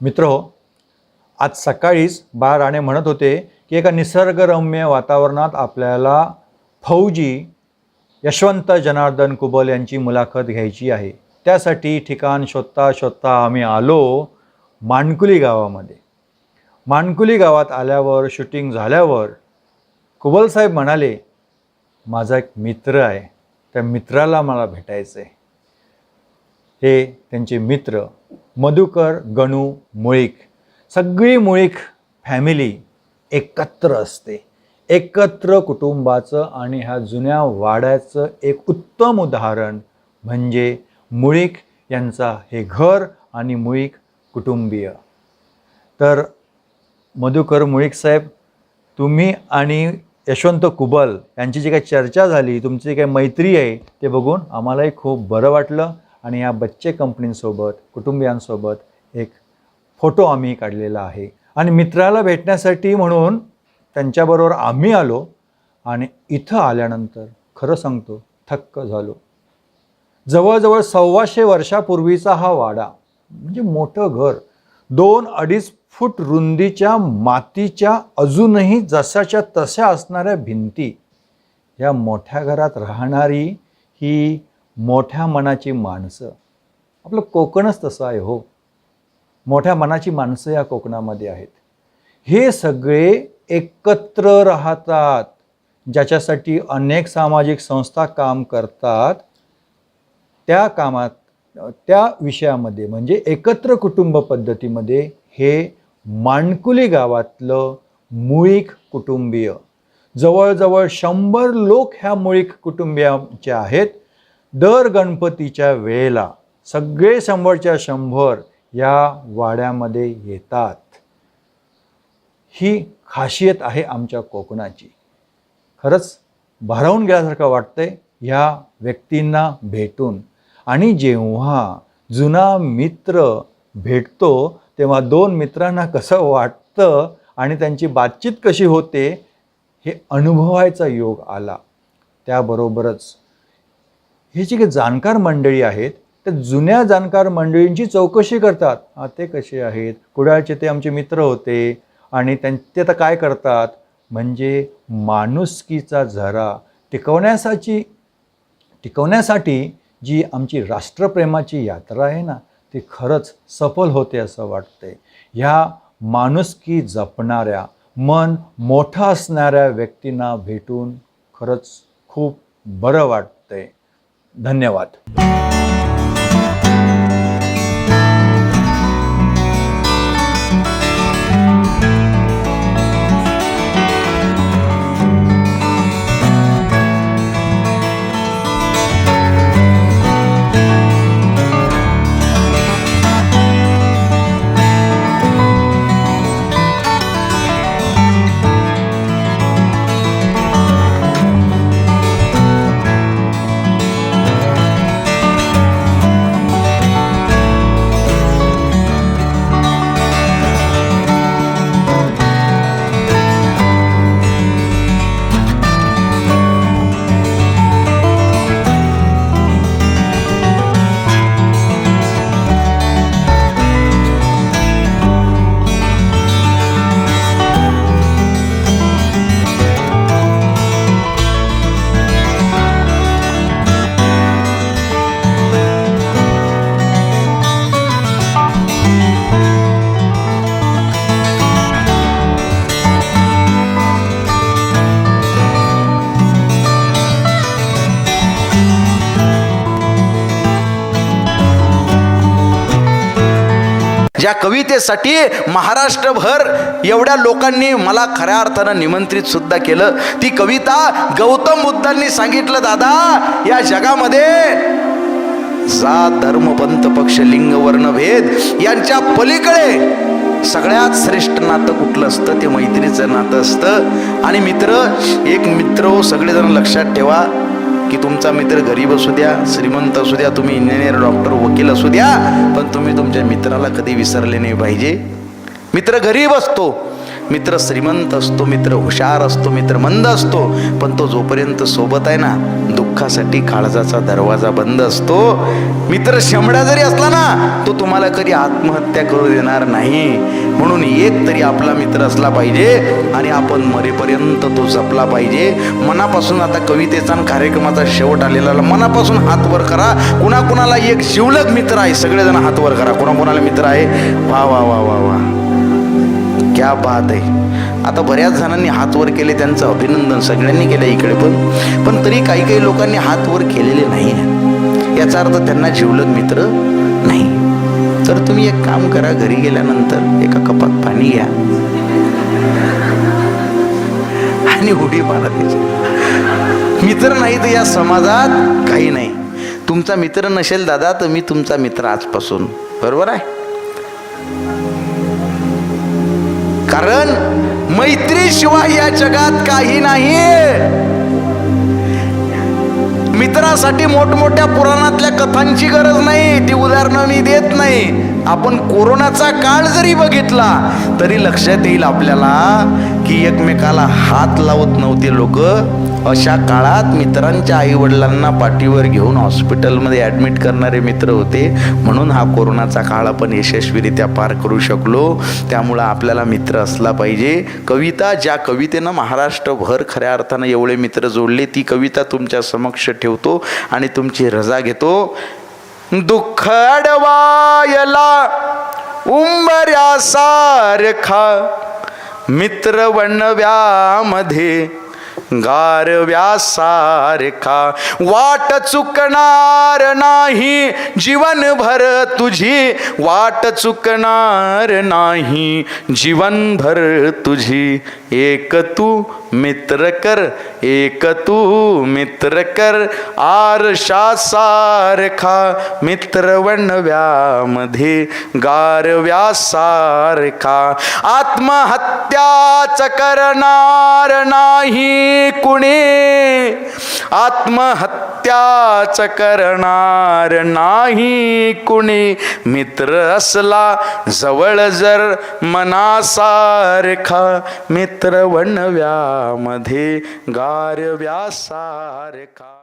मित्र हो आज सकाळीच बा राणे म्हणत होते की एका निसर्गरम्य वातावरणात आपल्याला फौजी यशवंत जनार्दन कुबल यांची मुलाखत घ्यायची आहे. त्यासाठी ठिकाण शोधता शोधता आम्ही आलो मानकुली गावामध्ये. मानकुली गावात आल्यावर शूटिंग झाल्यावर कुबल साहेब म्हणाले माझा एक मित्र आहे. त्या मित्राला मला भेटायचं आहे हे त्यांचे मित्र मधुकर गणू मुळीक. सगळी मुळीक फॅमिली एकत्र असते. एकत्र कुटुंबाचं आणि ह्या जुन्या वाड्याचं एक उत्तम उदाहरण म्हणजे मुळीक यांचा हे घर आणि मुळीक कुटुंबीय. तर मधुकर मुळीक साहेब तुम्ही आणि यशवंत कुबल यांची जी काही चर्चा झाली तुमची जी काही मैत्री आहे ते बघून आम्हालाही खूप बरं वाटलं. आणि या बच्चे कंपनींसोबत कुटुंबियांसोबत एक फोटो आम्ही काढलेला आहे. आणि मित्राला भेटण्यासाठी म्हणून त्यांच्याबरोबर आम्ही आलो आणि इथं आल्यानंतर खरं सांगतो थक्क झालो. जवळजवळ सव्वाशे वर्षापूर्वीचा हा वाडा म्हणजे मोठं घर दोन अडीच फूट रुंदीच्या मातीच्या अजूनही जशाच्या तशा असणाऱ्या भिंती या मोठ्या घरात राहणारी ही मोठ्या मनाची माणसं. आपलं कोकणच तसं आहे हो. मोठ्या मनाची माणसं या कोकणामध्ये आहेत. हे सगळे एकत्र राहतात. ज्याच्यासाठी अनेक सामाजिक संस्था काम करतात. त्या कामात त्या विषयामध्ये म्हणजे एकत्र कुटुंब पद्धतीमध्ये हे माणकुली गावातलं मुळीक कुटुंबीय. जवळजवळ शंभर लोक ह्या मुळीक कुटुंबियांचे आहेत. दर गणपतीच्या वेळेला सगळे शंभरच्या शंभर या वाड्यामध्ये येतात. ही खासियत आहे आमच्या कोकणाची. खरंच भारावून गेल्यासारखं वाटतंय ह्या व्यक्तींना भेटून. आणि जेव्हा जुना मित्र भेटतो तेव्हा दोन मित्रांना कसं वाटतं आणि त्यांची बातचीत कशी होते हे अनुभवायचा योग आला. त्याबरोबरच हे जी काही जाणकार मंडळी आहेत त्या जुन्या जाणकार मंडळींची चौकशी करतात. हा ते कसे आहेत? कुडाळचे ते आमचे मित्र होते. आणि त्यां ते आता काय करतात? म्हणजे माणुसकीचा झरा टिकवण्यासाठी टिकवण्यासाठी जी आमची राष्ट्रप्रेमाची यात्रा आहे ना ती खरंच सफल होते असं वाटते ह्या माणुसकी जपणाऱ्या मन मोठं असणाऱ्या व्यक्तींना भेटून खरंच खूप बरं वाटतंय. धन्यवाद. ज्या कवितेसाठी महाराष्ट्रभर एवढ्या लोकांनी मला खऱ्या अर्थानं निमंत्रित सुद्धा केलं. ती कविता गौतम बुद्धांनी सांगितलं दादा या जगामध्ये जात धर्म पंथ पक्ष लिंग वर्ण भेद यांच्या पलीकडे सगळ्यात श्रेष्ठ नातं कुठलं असतं? ते मैत्रीचं नातं असतं. आणि मित्र एक मित्र हो, सगळेजण लक्षात ठेवा की तुमचा मित्र गरीब असू द्या श्रीमंत असू द्या तुम्ही इंजिनियर डॉक्टर वकील असू द्या पण तुम्ही तुमच्या मित्राला कधी विसरले नाही पाहिजे. मित्र गरीब असतो. मित्र श्रीमंत असतो मित्र हुशार असतो मित्र मंद असतो पण तो जोपर्यंत सोबत आहे ना दुःखासाठी काळजाचा दरवाजा बंद असतो. मित्र शंभडा जरी असला ना तो तुम्हाला कधी आत्महत्या करू देणार नाही. म्हणून एक तरी आपला मित्र असला पाहिजे आणि आपण मरेपर्यंत तो जपला पाहिजे. मनापासून आता कवितेचा आणि कार्यक्रमाचा शेवट आलेला मनापासून हात वर करा. कुणाकुणाला एक शिवलक मित्र आहे सगळेजण हात वर करा. कुणाकोणाला मित्र आहे? वा वा वा वा वा. क्या बात आहे. आता बऱ्याच जणांनी हात वर केले त्यांचं अभिनंदन सगळ्यांनी केलं इकडे पण. पण तरी काही काही लोकांनी हात वर केलेले नाही आहेत. याचा अर्थ त्यांना जिवलग मित्र नाही. तर तुम्ही एक काम करा घरी गेल्यानंतर एका कपात पाणी घ्या. आणि उडी मारा त्याची. मित्र नाही तर या समाजात काही नाही. तुमचा मित्र नसेल दादा तर मी तुमचा मित्र आजपासून. बरोबर आहे? कारण मैत्रीशिवाय या जगात काही नाही मित्रासाठी मोठमोठ्या पुराणातल्या कथांची गरज नाही ती उदाहरणं मी देत नाही. आपण कोरोनाचा काळ जरी बघितला तरी लक्षात येईल आपल्याला की एकमेकाला हात लावत नव्हते लोक. अशा काळात मित्रांच्या आईवडिलांना पाठीवर घेऊन हॉस्पिटलमध्ये ॲडमिट करणारे मित्र होते. म्हणून हा कोरोनाचा काळ आपण यशस्वीरित्या पार करू शकलो. त्यामुळं आपल्याला मित्र असला पाहिजे. कविता ज्या कवितेनं महाराष्ट्रभर खऱ्या अर्थानं एवढे मित्र जोडले ती कविता तुमच्या समक्ष ठेवतो आणि तुमची रजा घेतो. दुःख अडवायला उंबऱ्यासारखा मित्र वणव्यामध्ये गारव्यासारखा वाट चुकणार नाही जीवनभर तुझी. वाट चुकणार नाही जीवनभर तुझी. एक तू मित्र कर एक तू मित्र कर आरशासारखा मित्र वणव्यामध्ये गारव्यासारखा आत्महत्याच करणार नाही कुणी। आत्महत्याच करणार नाही कुणी। मित्र असला जवळ जर मनासारखा। मित्र वणव्यामध्ये गारव्यासारखा